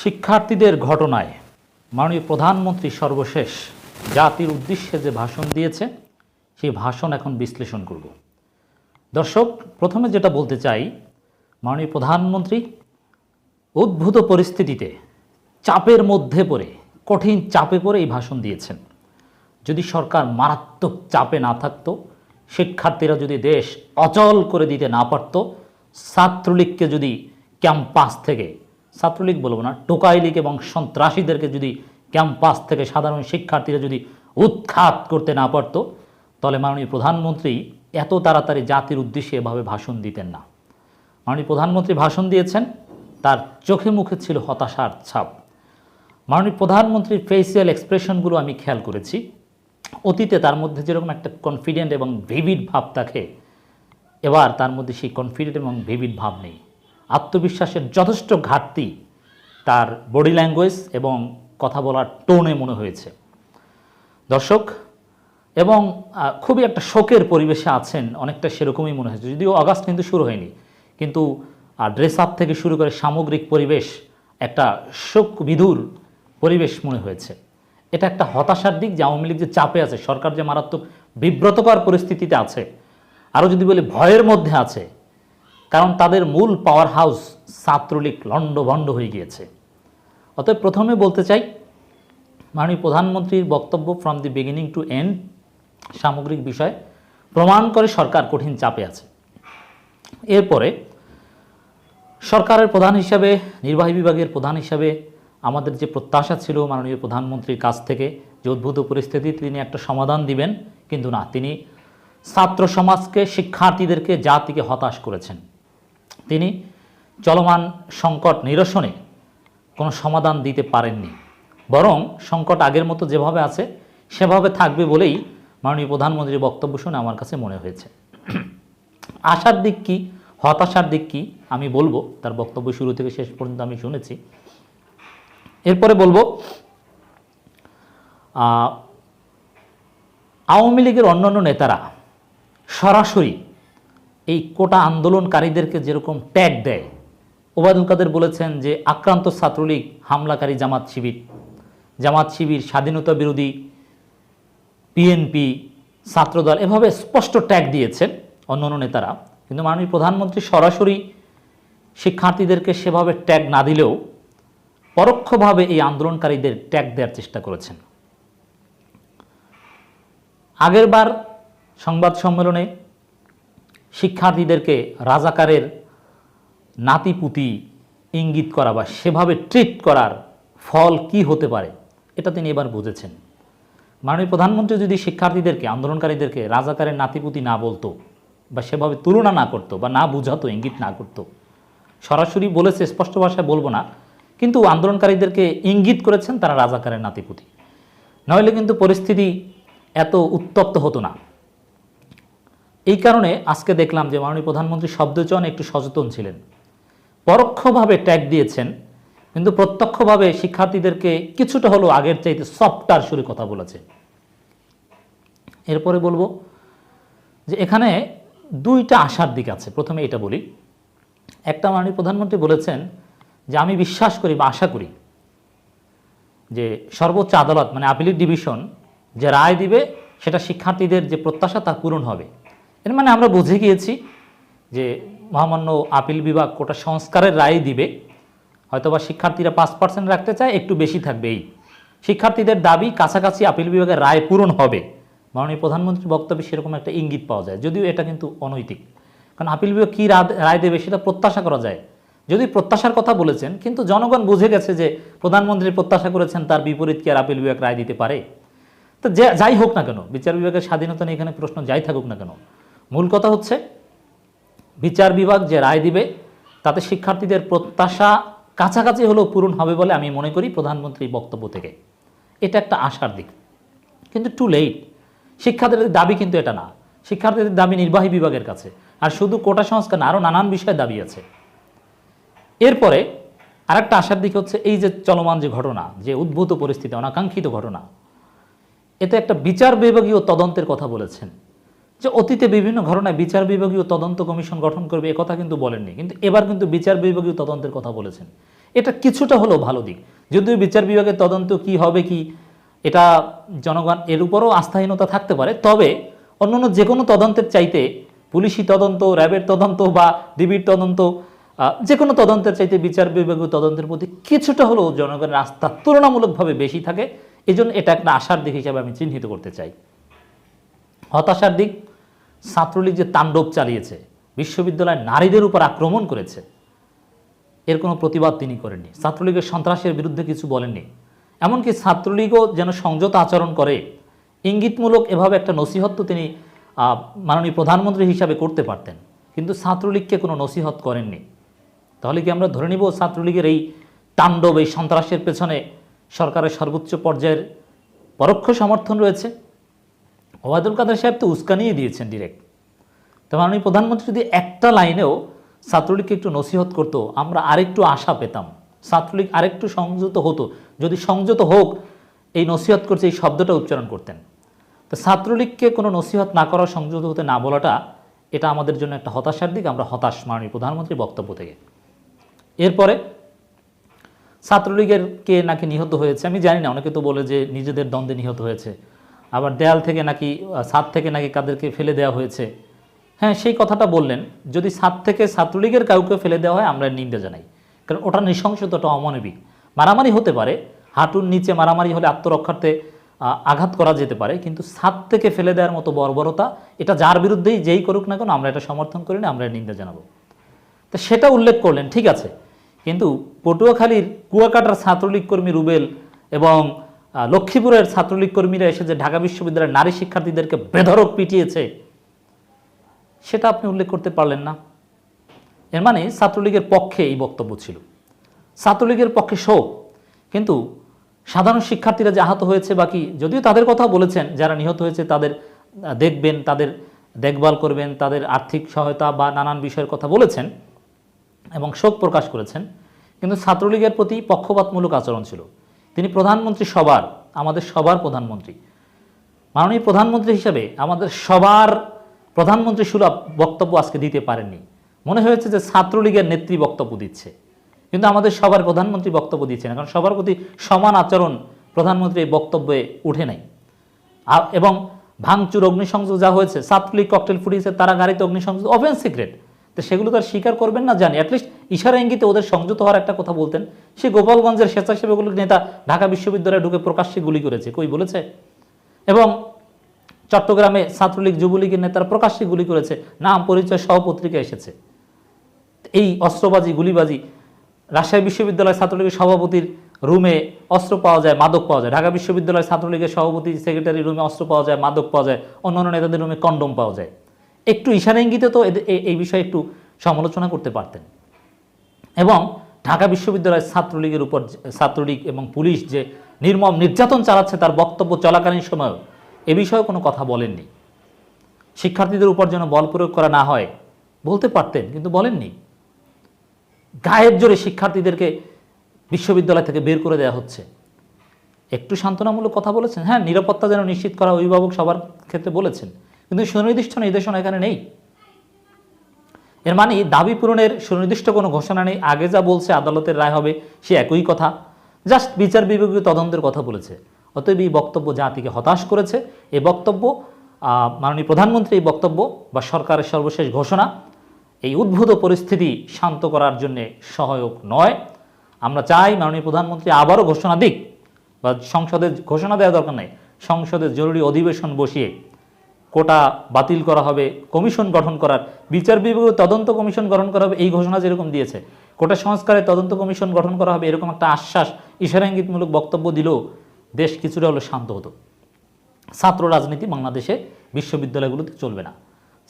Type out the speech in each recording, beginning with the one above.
শিক্ষার্থীদের ঘটনায় মাননীয় প্রধানমন্ত্রী সর্বশেষ জাতির উদ্দেশ্যে যে ভাষণ দিয়েছে, সেই ভাষণ এখন বিশ্লেষণ করব। দর্শক, প্রথমে যেটা বলতে চাই, মাননীয় প্রধানমন্ত্রী, উদ্ভূত পরিস্থিতিতে চাপের মধ্যে পড়ে, কঠিন চাপে পড়ে এই ভাষণ দিয়েছেন। যদি সরকার মারাত্মক চাপে না থাকতো, শিক্ষার্থীরা যদি দেশ অচল করে দিতে না পারত, ছাত্রলীগকে যদি ক্যাম্পাস থেকে ছাত্রলীগ বলব না, টোকাই লীগ এবং সন্ত্রাসীদেরকে যদি ক্যাম্পাস থেকে সাধারণ শিক্ষার্থীরা যদি উৎখাত করতে না পারত, তাহলে মাননীয় প্রধানমন্ত্রী এত তাড়াতাড়ি জাতির উদ্দেশ্যে এভাবে ভাষণ দিতেন না। মাননীয় প্রধানমন্ত্রী ভাষণ দিয়েছেন, তার চোখে মুখে ছিল হতাশার ছাপ। মাননীয় প্রধানমন্ত্রীর ফেসিয়াল এক্সপ্রেশনগুলো আমি খেয়াল করেছি। অতীতে তার মধ্যে যেরকম একটা কনফিডেন্ট এবং ভিভিড ভাব থাকে, এবার তার মধ্যে সেই কনফিডেন্ট এবং ভিভিড ভাব নেই। আত্মবিশ্বাসের যথেষ্ট ঘাটতি তার বডি ল্যাঙ্গুয়েজ এবং কথা বলার টোনে মনে হয়েছে। দর্শক, এবং খুবই একটা শোকের পরিবেশে আছেন, অনেকটা সেরকমই মনে হয়েছে। যদিও অগাস্ট কিন্তু শুরু হয়নি, কিন্তু ড্রেস আপ থেকে শুরু করে সামগ্রিক পরিবেশ, একটা শোক বিধুর পরিবেশ মনে হয়েছে। এটা একটা হতাশার দিক যে আওয়ামী লীগ যে চাপে আছে, সরকার যে মারাত্মক বিব্রতকর পরিস্থিতিতে আছে, আরও যদি বলি ভয়ের মধ্যে আছে কারণ তাদের মূল পাওয়ার হাউস ছাত্রলীগ লণ্ডভণ্ড হয়ে গিয়েছে। অতএব প্রথমে বলতে চাই, মাননীয় প্রধানমন্ত্রীর বক্তব্য from the beginning to end সামগ্রিক বিষয়, প্রমাণ করে সরকার কঠিন চাপে আছে। এরপরে, সরকারের প্রধান হিসাবে, নির্বাহী বিভাগের প্রধান হিসাবে আমাদের যে প্রত্যাশা ছিল মাননীয় প্রধানমন্ত্রীর কাছ থেকে, যে উদ্ভূত পরিস্থিতি, তিনি একটা সমাধান দিবেন, কিন্তু না, তিনি ছাত্র সমাজকে শিক্ষার্থীদেরকে জাতিকে হতাশ করেছেন। তিনি চলমান সংকট নিরসনে কোনো সমাধান দিতে পারেননি। বরং সংকট আগের মতো যেভাবে আছে, সেভাবে থাকবে বলেই মাননীয় প্রধানমন্ত্রীর বক্তব্য শুনে আমার কাছে মনে হয়েছে। আশার দিক কি, হতাশার দিক কি, আমি বলব, তার বক্তব্য শুরু থেকে শেষ পর্যন্ত আমি শুনেছি। এরপরে বলব আওয়ামী লীগের অন্যান্য নেতারা সরাসরি এই কোটা আন্দোলনকারীদেরকে যেরকম ট্যাগ দেয়। ওবায়দুল কাদের বলেছেন যে আক্রান্ত ছাত্রলীগ হামলাকারী জামাত শিবির। জামাত শিবির, স্বাধীনতা বিরোধী পিএনপি ছাত্রদল এভাবে স্পষ্ট ট্যাগ দিয়েছেন অন্য অন্য নেতারা। কিন্তু মাননীয় প্রধানমন্ত্রী সরাসরি শিক্ষার্থীদেরকে সেভাবে ট্যাগ না দিলেও পরোক্ষভাবে এই আন্দোলনকারীদের ট্যাগ দেওয়ার চেষ্টা করেছেন। আগেরবার সংবাদ সম্মেলনে শিক্ষার্থীদেরকে রাজাকারের নাতিপুতি ইঙ্গিত করা বা সেভাবে ট্রিট করার ফল কি হতে পারে, এটা তিনি এবার বুঝেছেন। মাননীয় প্রধানমন্ত্রী যদি শিক্ষার্থীদেরকে, আন্দোলনকারীদেরকে রাজাকারের নাতিপুতি না বলতো বা সেভাবে তুলনা না করতো বা না বুঝাতো, ইঙ্গিত না করতো, সরাসরি বলেছে, স্পষ্ট ভাষায় বলব না, কিন্তু আন্দোলনকারীদেরকে ইঙ্গিত করেছেন তারা রাজাকারের নাতিপুতি। নইলে কিন্তু পরিস্থিতি এত উত্তপ্ত হতো না। এই কারণে আজকে দেখলাম যে মাননীয় প্রধানমন্ত্রী শব্দচয়নে একটু সচেতন ছিলেন। পরোক্ষভাবে ট্যাগ দিয়েছেন, কিন্তু প্রত্যক্ষভাবে শিক্ষার্থীদেরকে কিছুটা হলেও আগের চাইতে সফটার সুরে কথা বলেছে। এরপরে বলব যে এখানে দুইটা আশার দিক আছে, প্রথমে এটা বলি। একটা মাননীয় প্রধানমন্ত্রী বলেছেন যে আমি বিশ্বাস করি বা আশা করি যে সর্বোচ্চ আদালত মানে আপিলের ডিভিশন, যে রায় দিবে, সেটা শিক্ষার্থীদের যে প্রত্যাশা তা পূরণ হবে। এর মানে আমরা বুঝে গিয়েছি যে মহামান্য আপিল বিভাগ কোটা সংস্কারের রায় দিবে, হয়তোবা শিক্ষার্থীরা পাঁচ পার্সেন্ট রাখতে চায়, একটু বেশি থাকবে এই। শিক্ষার্থীদের দাবি কাছাকাছি আপিল বিভাগের রায় পূরণ হবে। মাননীয় প্রধানমন্ত্রীর বক্তব্যে সেরকম একটা ইঙ্গিত পাওয়া যায়, যদিও এটা কিন্তু অনৈতিক। কারণ আপিল বিভাগ কী রায় দেবে সেটা প্রত্যাশা করা যায়। যদি প্রত্যাশার কথা বলেছেন, কিন্তু জনগণ বুঝে গেছে যে প্রধানমন্ত্রী প্রত্যাশা করেছেন, তার বিপরীত কি আর আপিল বিভাগ রায় দিতে পারে? তো যাই হোক না কেন, বিচার বিভাগের স্বাধীনতা নিয়ে এখানে প্রশ্ন যাই থাকুক না কেন মূল কথা হচ্ছে, বিচার বিভাগ যে রায় দিবে, তাতে শিক্ষার্থীদের প্রত্যাশা কাছাকাছি হলেও পূরণ হবে বলে আমি মনে করি প্রধানমন্ত্রীর বক্তব্য থেকে। এটা একটা আশার দিক। কিন্তু টু লেট শিক্ষার্থীদের দাবি কিন্তু এটা না। শিক্ষার্থীদের দাবি নির্বাহী বিভাগের কাছে। আর শুধু কোটা সংস্কার আরও নানান বিষয়ে দাবি আছে। এরপরে আরেকটা আশার দিক হচ্ছে এই যে চলমান যে ঘটনা, যে উদ্ভূত পরিস্থিতি, অনাকাঙ্ক্ষিত ঘটনা, এতে একটা বিচার বিভাগীয় তদন্তের কথা বলেছেন। যে অতীতে বিভিন্ন ঘটনায় বিচার বিভাগীয় তদন্ত কমিশন গঠন করবে কথা কিন্তু বলেননি। কিন্তু এবার কিন্তু বিচার বিভাগীয় তদন্তের কথা বলেছেন। এটা কিছুটা হলেও ভালো দিক। যদিও বিচার বিভাগের তদন্ত কি হবে কি, এটা জনগণ এর উপরও আস্থাহীনতা থাকতে পারে। তবে অন্যান্য যে কোনো তদন্তের চাইতে পুলিশি তদন্ত, র্যাবের তদন্ত বা ডিবির তদন্ত যে কোনো তদন্তের চাইতে বিচার বিভাগীয় তদন্তের প্রতি কিছুটা হলেও জনগণের আস্থা তুলনামূলকভাবে বেশি থাকে। এজন্য এটা একটা আশার দিক হিসাবে আমি চিহ্নিত করতে চাই। হতাশার দিক ছাত্রলীগ যে তাণ্ডব চালিয়েছে, বিশ্ববিদ্যালয়ের নারীদের উপর আক্রমণ করেছে, এর কোনো প্রতিবাদ তিনি করেননি। ছাত্রলীগের সন্ত্রাসের বিরুদ্ধে কিছু বলেননি। এমনকি ছাত্রলীগও যেন সংযত আচরণ করে, ইঙ্গিতমূলক এভাবে একটা নসিহত তো তিনি মাননীয় প্রধানমন্ত্রী হিসাবে করতে পারতেন। কিন্তু ছাত্রলীগকে কোনো নসিহত করেননি। তাহলে কি আমরা ধরে নিব ছাত্রলীগের এই তাণ্ডব, এই সন্ত্রাসের পেছনে সরকারের সর্বোচ্চ পর্যায়ের পরোক্ষ সমর্থন রয়েছে? ওবায়দুল কাদের সাহেব তো উস্কানিয়ে দিয়েছেন ডিরেক্ট তো মাননীয় প্রধানমন্ত্রী যদি একটা লাইনেও ছাত্রলীগকে একটু নসিহত করতো, আমরা আরেকটু আশা পেতাম। ছাত্রলীগ আরেকটু সংযত হতো। যদি সংযত হোক, এই নসিহত করছে, এই শব্দটা উচ্চারণ করতেন। তো ছাত্রলীগকে কোনো নসিহত না করা সংযত হতে না বলাটা, এটা আমাদের জন্য একটা হতাশার দিক। আমরা হতাশ মাননীয় প্রধানমন্ত্রীর বক্তব্য থেকে। এরপরে ছাত্রলীগের কে নাকি নিহত হয়েছে, আমি জানি না, অনেকে তো বলে যে নিজেদের দ্বন্দ্বে নিহত হয়েছে। আবার দেয়াল থেকে নাকি ছাদ থেকে নাকি কাদেরকে ফেলে দেওয়া হয়েছে। হ্যাঁ সেই কথাটা বললেন। যদি ছাদ থেকে ছাত্রলীগের কাউকে ফেলে দেওয়া হয়, আমরা নিন্দা জানাই। কারণ ওটা নৃশংসতাটা অমানবিক। মারামারি হতে পারে। হাঁটুর নিচে মারামারি হলে আত্মরক্ষার্থে আঘাত করা যেতে পারে। কিন্তু ছাদ থেকে ফেলে দেওয়ার মতো বর্বরতা, এটা যার বিরুদ্ধেই যেই করুক না কেন, আমরা এটা সমর্থন করি না, আমরা নিন্দা জানাব। তো সেটা উল্লেখ করলেন, ঠিক আছে। কিন্তু পটুয়াখালীর কুয়াকাটার ছাত্রলীগ কর্মী রুবেল এবং লক্ষ্মীপুরের ছাত্রলীগ কর্মীরা এসে যে ঢাকা বিশ্ববিদ্যালয়ের নারী শিক্ষার্থীদেরকে বেধরক পিটিয়েছে, সেটা আপনি উল্লেখ করতে পারলেন না। এর মানে ছাত্রলীগের পক্ষে এই বক্তব্য ছিল। ছাত্রলীগের পক্ষে শোক কিন্তু সাধারণ শিক্ষার্থীরা যে আহত হয়েছে বাকি, যদিও তাদের কথা বলেছেন, যারা নিহত হয়েছে তাদের দেখবেন, তাদের দেখভাল করবেন, তাদের আর্থিক সহায়তা বা নানান বিষয়ের কথা বলেছেন এবং শোক প্রকাশ করেছেন। কিন্তু ছাত্রলীগের প্রতি পক্ষপাতমূলক আচরণ ছিল। তিনি প্রধানমন্ত্রী সবার, আমাদের সবার প্রধানমন্ত্রী। মাননীয় প্রধানমন্ত্রী হিসেবে আমাদের সবার প্রধানমন্ত্রী সুলভ বক্তব্য আজকে দিতে পারেননি। মনে হয়েছে যে ছাত্রলীগের নেত্রী বক্তব্য দিচ্ছে। কিন্তু আমাদের সবার প্রধানমন্ত্রী বক্তব্য দিচ্ছে না, কারণ সবার প্রতি সমান আচরণ প্রধানমন্ত্রী এই বক্তব্যে উঠে নাই। এবং ভাঙচুর, অগ্নিসংযোগ যা হয়েছে, ছাত্রলীগ ককটেল ফুটিয়েছে তারা গাড়িতে অগ্নিসংযোগ ওপেন সিক্রেট তো সেগুলো তো আর স্বীকার করবেন না, জানি। অ্যাটলিস্ট ইশারা ইঙ্গিতে ওদের সংযত হওয়ার একটা কথা বলতেন। সে গোপালগঞ্জের স্বেচ্ছাসেবকগুলোর নেতা ঢাকা বিশ্ববিদ্যালয়ে ঢুকে প্রকাশ্যে গুলি করেছে। কই বলেছে? এবং চট্টগ্রামে ছাত্রলীগ, যুবলীগের নেতারা প্রকাশ্যে গুলি করেছে। নাম, পরিচয় সহ পত্রিকা এসেছে। এই অস্ত্রবাজি, গুলিবাজি রাজশাহী বিশ্ববিদ্যালয় ছাত্রলীগের সভাপতির রুমে অস্ত্র পাওয়া যায়, মাদক পাওয়া যায়। ঢাকা বিশ্ববিদ্যালয় ছাত্রলীগের সভাপতি, সেক্রেটারি রুমে অস্ত্র পাওয়া যায়, মাদক পাওয়া যায়। অন্যান্য নেতাদের রুমে কন্ডম পাওয়া যায়। একটু ইশারা ইঙ্গিতে তো এই বিষয়ে একটু সমালোচনা করতে পারতেন। এবং ঢাকা বিশ্ববিদ্যালয়ের ছাত্রলীগের উপর ছাত্রলীগ এবং পুলিশ যে নির্মম নির্যাতন চালাচ্ছে তার বক্তব্য চলাকালীন সময়েও এ বিষয়ে কোনো কথা বলেননি। শিক্ষার্থীদের উপর যেন বল প্রয়োগ করা না হয়, বলতে পারতেন কিন্তু বলেননি। গায়ের জোরে শিক্ষার্থীদেরকে বিশ্ববিদ্যালয় থেকে বের করে দেওয়া হচ্ছে। একটু সান্ত্বনামূলক কথা বলেছেন? হ্যাঁ নিরাপত্তা যেন নিশ্চিত করা অভিভাবক সবার ক্ষেত্রে বলেছেন। কিন্তু সুনির্দিষ্ট নির্দেশনা এখানে নেই। এর মানে দাবি পূরণের সুনির্দিষ্ট কোনো ঘোষণা নেই, আগে যা বলছে আদালতের রায় হবে সে একই কথা। জাস্ট বিচার বিভাগীয় তদন্তের কথা বলেছে, অতএব এই বক্তব্য জাতিকে হতাশ করেছে। এই বক্তব্য মাননীয় প্রধানমন্ত্রী এই বক্তব্য বা সরকারের সর্বশেষ ঘোষণা, এই উদ্ভূত পরিস্থিতি শান্ত করার জন্যে সহায়ক নয়। আমরা চাই মাননীয় প্রধানমন্ত্রী আবারও ঘোষণা দিক বা সংসদে ঘোষণা দেওয়া দরকার নেই, সংসদে জরুরি অধিবেশন বসিয়ে কোটা বাতিল করা হবে, কমিশন গঠন করার, বিচার বিভাগীয় তদন্ত কমিশন গঠন করা হবে, এই ঘোষণা যেরকম দিয়েছে। কোটা সংস্কারে তদন্ত কমিশন গঠন করা হবে এরকম একটা আশ্বাস ইশারাঙ্গিতমূলক বক্তব্য দিলেও দেশ কিছুটা হলো শান্ত হতো। ছাত্র রাজনীতি বাংলাদেশে বিশ্ববিদ্যালয়গুলোতে চলবে না।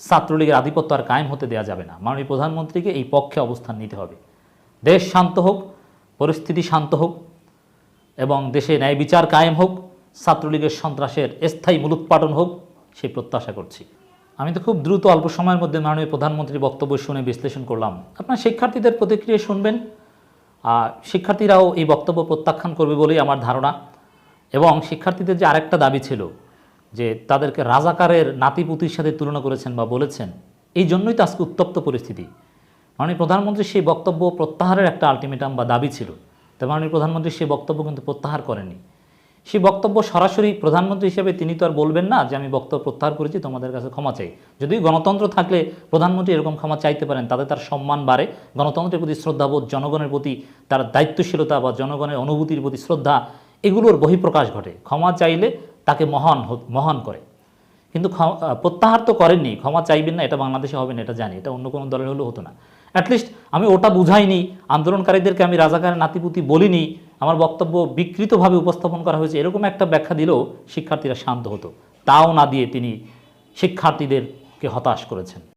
ছাত্রলীগের আধিপত্য আর কায়েম হতে দেওয়া যাবে না। মাননীয় প্রধানমন্ত্রীকে এই পক্ষে অবস্থান নিতে হবে। দেশ শান্ত হোক, পরিস্থিতি শান্ত হোক এবং দেশে ন্যায় বিচার কায়েম হোক, ছাত্রলীগের সন্ত্রাসের স্থায়ী মূলোৎপাটন হোক সেই প্রত্যাশা করছি। আমি তো খুব দ্রুত অল্প সময়ের মধ্যে মাননীয় প্রধানমন্ত্রীর বক্তব্য শুনে বিশ্লেষণ করলাম। আপনার শিক্ষার্থীদের প্রতিক্রিয়া শুনবেন। আর শিক্ষার্থীরাও এই বক্তব্য প্রত্যাখ্যান করবে বলেই আমার ধারণা। এবং শিক্ষার্থীদের যে আরেকটা দাবি ছিল, যে তাদেরকে রাজাকারের নাতিপুতির সাথে তুলনা করেছেন বা বলেছেন, এই জন্যই তো আজকে উত্তপ্ত পরিস্থিতি। মাননীয় প্রধানমন্ত্রী সেই বক্তব্য প্রত্যাহারের একটা আলটিমেটাম বা দাবি ছিল। তো মাননীয় প্রধানমন্ত্রী সেই বক্তব্য কিন্তু প্রত্যাহার করেনি সেই বক্তব্য সরাসরি প্রধানমন্ত্রী হিসেবে তিনি তো আর বলবেন না যে আমি বক্তব্য প্রত্যাহার করেছি, তোমাদের কাছে ক্ষমা চাই। যদি গণতন্ত্র থাকলে প্রধানমন্ত্রী এরকম ক্ষমা চাইতে পারেন, তাতে তার সম্মান বাড়ে। গণতন্ত্রের প্রতি শ্রদ্ধাবোধ জনগণের প্রতি তার দায়িত্বশীলতা বা জনগণের অনুভূতির প্রতি শ্রদ্ধা, এগুলোর বহিঃপ্রকাশ ঘটে। ক্ষমা চাইলে তাকে মহান মহান করে। কিন্তু প্রত্যাহার তো করেননি। ক্ষমা চাইবেন না, এটা বাংলাদেশে হবে না, এটা জানি। এটা অন্য কোনো দলের হলেও হতো না। অ্যাটলিস্ট আমি ওটা বুঝাইনি। আন্দোলনকারীদেরকে আমি রাজাকারের নাতিপুতি বলিনি। আমার বক্তব্য বিকৃতভাবে উপস্থাপন করা হয়েছে। এরকম একটা ব্যাখ্যা দিলেও শিক্ষার্থীরা শান্ত হতো। তাও না দিয়ে তিনি শিক্ষার্থীদেরকে হতাশ করেছেন।